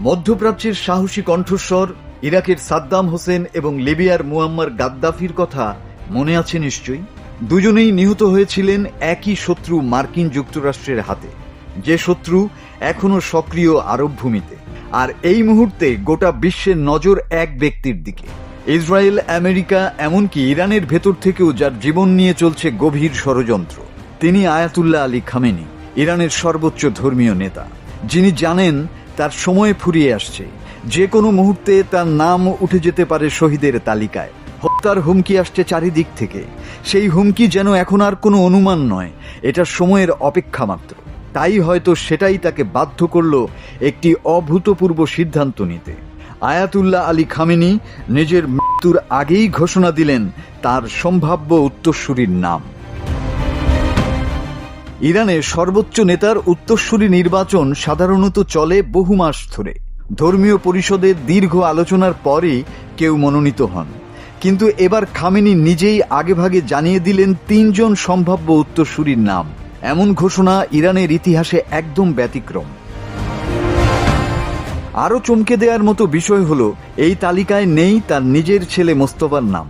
মধ্যপ্রাচ্যের সাহসী কণ্ঠস্বর, ইরাকের সাদ্দাম হোসেন এবং লিবিয়ার মুয়াম্মার গাদ্দাফির কথা মনে আছে নিশ্চয়ই? দুজনেই নিহত হয়েছিলেন একই শত্রু মার্কিন যুক্তরাষ্ট্রের হাতে। যে শত্রু এখনও সক্রিয় আরব ভূমিতে আর এই মুহূর্তে গোটা বিশ্বের নজর এক ব্যক্তির দিকে। ইসরায়েল, আমেরিকা, এমনকি ইরানের ভেতর থেকেও যার জীবন নিয়ে চলছে গভীর ষড়যন্ত্র। তিনি আয়াতুল্লাহ আলী খামেনি, ইরানের সর্বোচ্চ ধর্মীয় নেতা। যিনি জানেন তার সময় ফুরিয়ে আসছে। যে কোনো মুহূর্তে তার নাম উঠে যেতে পারে শহীদের তালিকায়। হত্যার হুমকি আসছে চারিদিক থেকে। সেই হুমকি যেন এখন আর কোনো অনুমান নয়, এটা সময়ের অপেক্ষা মাত্র। তাই হয়তো সেটাই তাকে বাধ্য করল একটি অভূতপূর্ব সিদ্ধান্ত নিতে। আয়াতুল্লাহ আলী খামেনি নিজের মৃত্যুর আগেই ঘোষণা দিলেন তার সম্ভাব্য উত্তরসূরির নাম। ইরানে সর্বোচ্চ নেতার উত্তরসূরি নির্বাচন সাধারণত চলে বহু মাস ধরে। ধর্মীয় পরিষদের দীর্ঘ আলোচনার পরই কেউ মনোনীত হন। কিন্তু এবার খামেনি নিজেই আগেভাগে জানিয়ে দিলেন তিনজন সম্ভাব্য উত্তরসূরির নাম। এমন ঘোষণা ইরানের ইতিহাসে একদম ব্যতিক্রম। আরও চমকে দেওয়ার মতো বিষয় হলো, এই তালিকায় নেই তার নিজের ছেলে মোস্তফার নাম।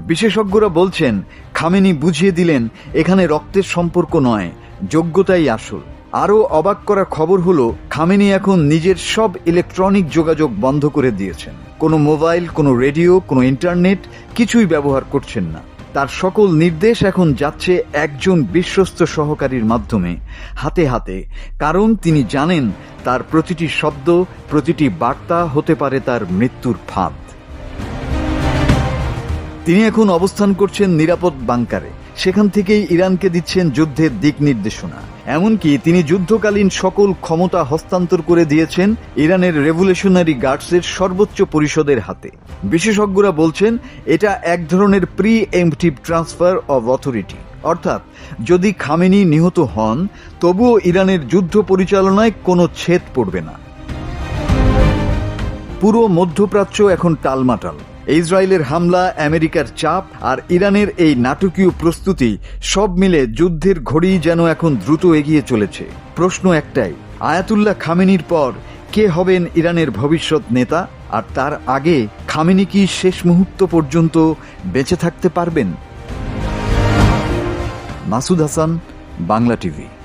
বিশেষজ্ঞরা বলছেন, খামেনি বুঝিয়ে দিলেন, এখানে রক্তের সম্পর্ক নয়। যোগ্যতাই আসল। আরও অবাক করা খবর হলো, খামেনি এখন নিজের সব ইলেকট্রনিক যোগাযোগ বন্ধ করে দিয়েছেন। কোনো মোবাইল, কোনো রেডিও, কোনো ইন্টারনেট কিছুই ব্যবহার করছেন না। তার সকল নির্দেশ এখন যাচ্ছে একজন বিশ্বস্ত সহকারীর মাধ্যমে। হাতে হাতে, কারণ তিনি জানেন তার প্রতিটি শব্দ, প্রতিটি বার্তা হতে পারে তার মৃত্যুর ফাঁদ। তিনি এখন অবস্থান করছেন নিরাপদ বাংকারে। সেখান থেকেই ইরানকে দিচ্ছেন যুদ্ধের দিক নির্দেশনা। এমনকি তিনি যুদ্ধকালীন সকল ক্ষমতা হস্তান্তর করে দিয়েছেন ইরানের রেভলিউশনারি গার্ডসের সর্বোচ্চ পরিষদের হাতে। বিশেষজ্ঞরা বলছেন, এটা এক ধরনের pre emptive transfer of authority. অর্থাৎ, যদি খামেনি নিহত হন, তবুও ইরানের যুদ্ধ পরিচালনায় কোনো ছেদ পড়বে না। পুরো মধ্যপ্রাচ্য এখন টালমাটাল। ইসরায়েলের হামলা, আমেরিকার চাপ আর ইরানের এই নাটকীয় প্রস্তুতি সব মিলে যুদ্ধের ঘড়ি যেন এখন দ্রুত এগিয়ে চলেছে। প্রশ্ন একটাই, আয়াতুল্লাহ খামেনির পর কে হবেন ইরানের ভবিষ্যৎ নেতা? আর তার আগে খামেনি কি শেষ মুহূর্ত পর্যন্ত বেঁচে থাকতে পারবেন? মাসুদ হাসান, বাংলা টিভি।